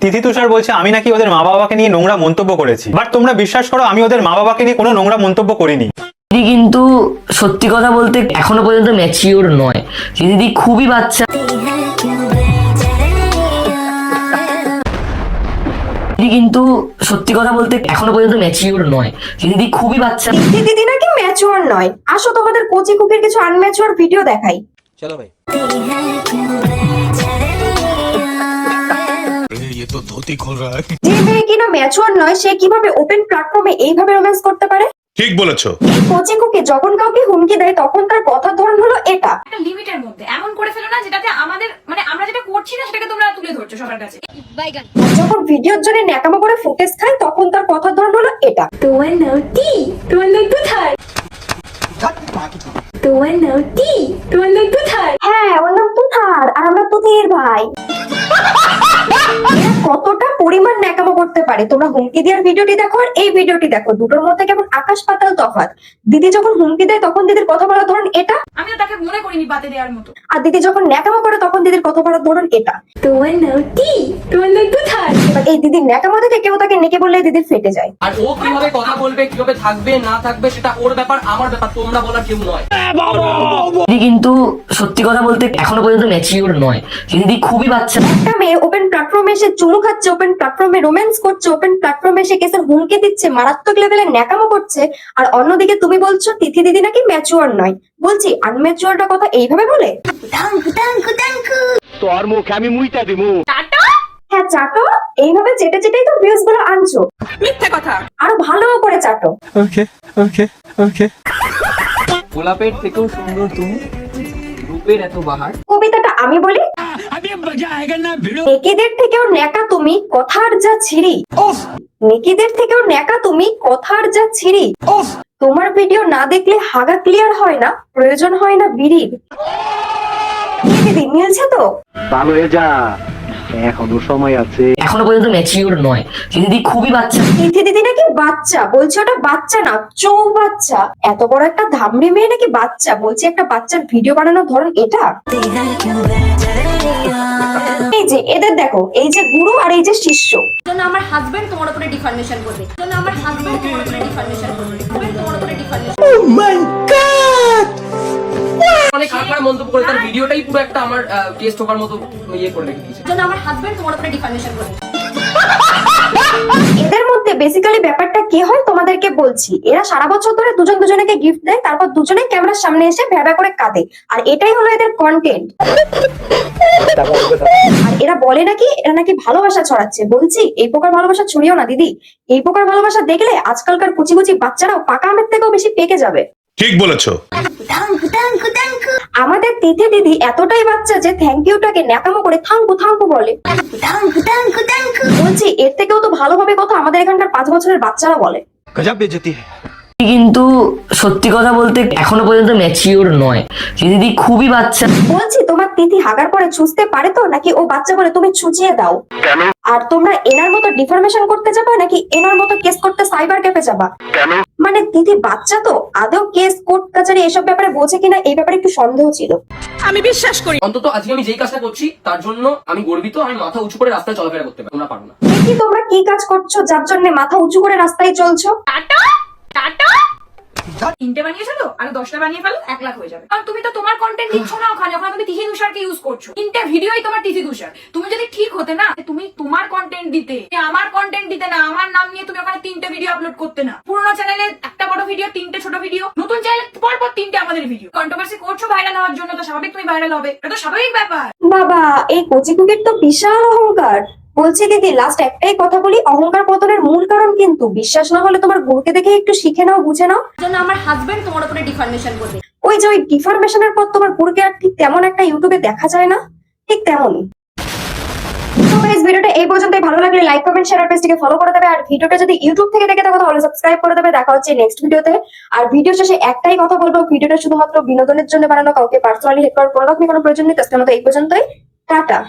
তিথি তুষার বলছে আমি নাকি ওদের মা বাবাকে নিয়ে নোংরা মন্তব্য করেছি। বাট তোমরা বিশ্বাস করো আমি ওদের মা বাবাকে নিয়ে কোনো নোংরা মন্তব্য করিনি। দিদি কিন্তু সত্যি কথা বলতে এখনও পর্যন্ত ম্যাচিওর নয়। সে দিদি খুবই বাচ্চা। কিন্তু সত্যি কথা বলতে এখনও পর্যন্ত ম্যাচিওর নয়। সে দিদি খুবই বাচ্চা। দিদি নাকি ম্যাচিওর নয়। আসো তোমাদের কোচি কুকের কিছু আনম্যাচিওর ভিডিও দেখাই। চলো ভাই। ক্ষতি করায় যে মেয়ে কিনা ম্যাচুয়ার নয় সে কীভাবে ওপেন প্ল্যাটফর্মে এইভাবে রোম্যান্স করতে পারে? ঠিক বলেছ। কোচিং কোকে যখন কাউকে হুমকি দেয় তখন তার কথার ধরন হলো এটা। একটা লিমিটের মধ্যে এমন করে ফেলো না যেটাতে আমাদের মানে আমরা যেটা করছি না সেটাকে তোমরা তুলে ধরছো সবার কাছে। যখন ভিডিওর জন্য ন্যাকামো করে ফুটেজ খায় তখন তার কথার ধরন হলো এটা। তোমার নাউটি তোমার নাক কোথায়? তোমার নাউটি তোমার নাক কোথায়? হ্যাঁ ওর নাম তুথার আর আমরা তুথের ভাই। এরা কতটা পরিমাণ ন্যাকামো করতে পারে? তোমরা হুমকি দেওয়ার ভিডিওটি দেখো আর এই ভিডিওটি দেখো। দুটোর মধ্যে কেমন আকাশ পাতাল তফাৎ। দিদি যখন হুমকি দেয় তখন দিদির কথা বলার ধরন এটা? আমি তো তাকে মনে করিনি বাতে দেওয়ার মতো। আর দিদি যখন ন্যাকামো করে তখন দিদির কথা বলার ধরন এটা। তোমার নাম কি? তোমার নাম কোথায়? এই দিদির ন্যাকামো থেকে কেউ তাকে নেকে বললে দিদির ফেটে যায়। আর ও কীভাবে কথা বলবে কীভাবে থাকবে না থাকবে সেটা ওর ব্যাপার আমার ব্যাপার তোমরা বলার কেউ নয়। দিদি কিন্তু সত্যি কথা বলতে এখনও পর্যন্ত ম্যাচিওর নয়। দিদি খুবই বাচ্চা। একটা মেয়ে ওপেন প্ল্যাটফর্মে এসে চুমু খাচ্ছে ওপেন প্ল্যাটফর্মে রোম্যান্স করছে ওপেন প্ল্যাটফর্মে এসে কেসের হুমকি দিচ্ছে মারাত্মক লেভেলে ন্যাকামো করছে। আর অন্যদিকে তুমি বলছো তিথি দিদি নাকি ম্যাচুয়ার নয়। বলছি আনম্যাচুয়ারটা কথা এইভাবে বলে? হ্যাঁ চাটো? এইভাবে চেটে চেটেই তো ভিউজগুলো আনছো। মিথ্যে কথা। আরও ভালো করে চাটো। ওকে ওকে ওকে গোলাপের থেকেও সুন্দর তুমি। রূপের এত বাহার। কবিতাটা আমি বলি? নেকিদের থেকেও ন্যাকা তুমি কথার যা ছিড়ি নেকিদের থেকেও ন্যাকা তুমি কথার যা ছিড়ি তোমার ভিডিও না দেখলে হাগা ক্লিয়ার হয় না প্রয়োজন হয় না বিড়ির। দিদি মিলছে তো? ভালো হয়ে যা। এখনও সময় আছে। এখনও পর্যন্ত ম্যাচিওর নয়। দিদি খুবই বাচ্চা। তিথি দিদি নাকি বাচ্চা? বলছে ওটা বাচ্চা না চৌ বাচ্চা। এত বড় একটা ধামড়ি মেয়ে নাকি বাচ্চা? বলছে একটা বাচ্চার ভিডিও বানানোর ধরন এটা? এই যে এদের দেখো এই যে গুরু আর এই যে শিষ্য। জন্য আমার হাজবেন্ড তোমার উপরে ডিফরমেশন করবে। জন্য আমার হাজবেন্ড তোমার উপরে ডিফরমেশন করবে। তোমার উপরে ডিফরমেশন অনেক খারাপ খারাপ মন্তব্য করে তার ভিডিওটাই পুরো একটা আমার টেস্ট হওয়ার মতো ইয়ে করে রেখে দিয়েছে। জন্য আমার হাজবেন্ড তোমার উপরে ডিফরমেশন করবে। এদের মধ্যে বেসিক্যালি ব্যাপারটা কি হয় তোমাদেরকে বলছি এরা সারা বছর ধরে দুজন দুজনকে গিফট দেয় তারপর দুজনে ক্যামেরার সামনে এসে ভ্যাবা করে কাঁদে। আর এটাই হলো এদের কন্টেন্ট আর এরা বলে নাকি এরা নাকি ভালোবাসা ছড়াচ্ছে। বলছি এই প্রকার ভালোবাসা ছড়িও না দিদি। এই প্রকার ভালোবাসা দেখলে আজকালকার কুচি কুচি বাচ্চারাও পাকা আমের থেকেও বেশি পেকে যাবে। ঠিক বলেছ। আমাদের তিথি দিদি এতটাই বাচ্চা যে থ্যাংক ইউটাকে ন্যাকামো করে থাঙ্কু থাঙ্কু বলে। এর থেকেও তো ভালোভাবে কথা আমাদের এখানকার পাঁচ বছরের বাচ্চারা বলে। গজব বেজতি। হ্যায় কিন্তু সত্যি কথা বলতে এখনও পর্যন্ত ম্যাচিওর নয়। সে দিদি খুবই বাচ্চা বলছি তোমার তিথি হাগার পরে ছুঁচতে পারে তো? নাকি ও বাচ্চা বলে তুমি ছুঁচিয়ে দাও? আর তোমরা এনার মতো ডিফরমেশন করতে যাবা নাকি এনার মতো কেস করতে সাইবার ক্যাফে যাবা? মানে তিথি বাচ্চা তো আদৌ কেস কোর্ট কাছারি এসব ব্যাপারে বোঝে কিনা এই ব্যাপারে একটু সন্দেহ ছিল। আমি বিশ্বাস করি। অন্তত আজকে আমি যেই কাজটা করছি তার জন্য আমি গর্বিত আমি মাথা উঁচু করে রাস্তায় চলাফেরা করতে পারি। তোমরা পারো না। দেখি তোমরা কি কাজ করছ যার জন্য মাথা উঁচু করে রাস্তায় চলছো? টাটা! তিনটে বানিয়েছো তো আর দশটা বানিয়ে ফেলো, এক লাখ হয়ে যাবে। কারণ তুমি তো তোমার কন্টেন্ট দিচ্ছ না ওখানে ওখানে তুমি তিথি তুষারকে ইউজ করছ। তিনটে ভিডিওই তোমার তিথি তুষার। তুমি যদি ঠিক হতে না তুমি তোমার কন্টেন্ট দিতে আমার কন্টেন্ট দিতে না, আমার নাম নিয়ে তুমি ওখানে তিনটে ভিডিও আপলোড করতে না। পুরোনো চ্যানেলে একটা বড় ভিডিও তিনটে ছোট ভিডিও নতুন চ্যানেলে পর তিনটে আমাদের ভিডিও কন্ট্রোভার্সি করছ ভাইরাল হওয়ার জন্য, তো স্বাভাবিক তুমি ভাইরাল হবে। এটা তো স্বাভাবিক ব্যাপার। বাবা, এই কোচিং তো বিশাল অহংকার। বলছি দিদি লাস্ট একটাই কথা বলি অহংকার পতনের মূল কারণ কিন্তু বিশ্বাস না হলে তোমার গুরুকে দেখে একটু শিখে নাও বুঝে নাও। জন্য আমার হাজবেন্ড তোমার উপরে ডিফরমেশন করবে। ওই যে ওই ডিফরমেশনের পর তোমার গুরুকে আর ঠিক তেমন একটা ইউটিউবে দেখা যায় না? ঠিক তেমনই। ভিডিওটা এই পর্যন্তই। ভালো লাগলে লাইক কমেন্ট শেয়ার পেজটিকে ফলো করে দেবে। আর ভিডিওটা যদি ইউটিউব থেকে দেখে থাকো তাহলে সাবস্ক্রাইব করে দেবে। দেখা হচ্ছে নেক্সট ভিডিওতে। আর ভিডিও শেষে একটাই কথা বলব ভিডিওটা শুধুমাত্র বিনোদনের জন্য বানানো কাউকে পার্সোনালি হেল্প করার কোনো প্রয়োজন নেই। তো মতো এই পর্যন্তই। টাটা।